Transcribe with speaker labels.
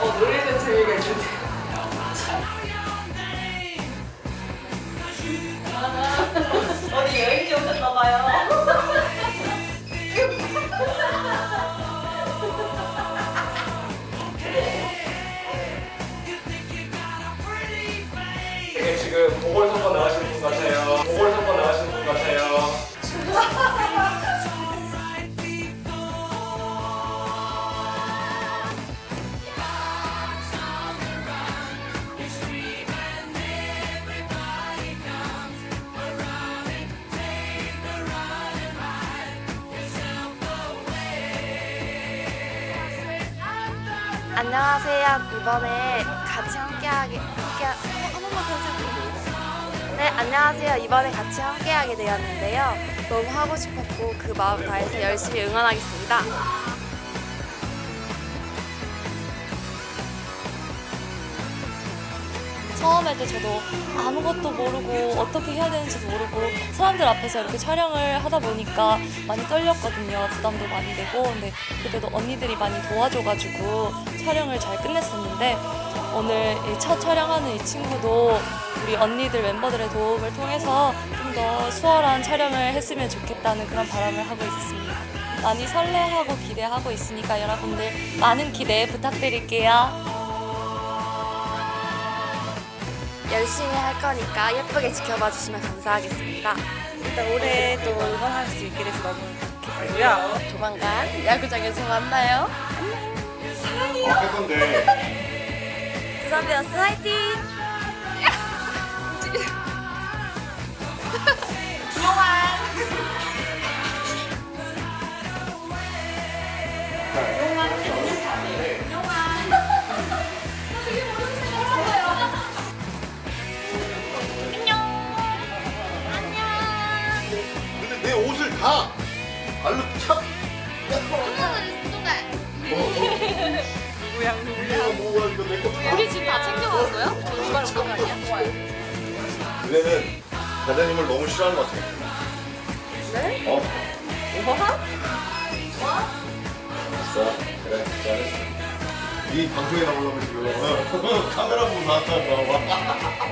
Speaker 1: 어, 노래는 재미가 있는데.
Speaker 2: 보궐선거 나가시는 분 같아요. 보궐선거 나가시는 분 같아요.
Speaker 3: 안녕하세요. 이번에 같이 함께하게 함께 한 번만 더 해주세요. 네, 안녕하세요. 이번에 같이 함께하게 되었는데요. 너무 하고 싶었고 그 마음 다해서 열심히 응원하겠습니다.
Speaker 4: 처음에도 저도 아무것도 모르고 어떻게 해야 되는지도 모르고 사람들 앞에서 이렇게 촬영을 하다 보니까 많이 떨렸거든요. 부담도 많이 되고 근데 그때도 언니들이 많이 도와줘가지고 촬영을 잘 끝냈었는데 오늘 이 첫 촬영하는 이 친구도 우리 언니들 멤버들의 도움을 통해서 좀 더 수월한 촬영을 했으면 좋겠다는 그런 바람을 하고 있었습니다. 많이 설레하고 기대하고 있으니까 여러분들 많은 기대 부탁드릴게요.
Speaker 3: 열심히 할 거니까 예쁘게 지켜봐 주시면 감사하겠습니다.
Speaker 5: 일단 올해 또 응원할 수 있게 돼서 너무 좋겠고요.
Speaker 3: 조만간 야구장에서 만나요.
Speaker 2: 할 건데.
Speaker 3: 두산 베어스 화이팅!
Speaker 6: 누구야 누구야 뭐야 이거 내거 다.
Speaker 3: 우리 집다 챙겨왔어요? 저 이발 온거 아니야?
Speaker 6: 그대는 과장님을 너무 싫어하는 것 같아. 네? 어. 뭐? 됐어. 그래 잘했어. 이 방송에 나오려면 지금 어, 카메라 보고 나왔다 봐. 야.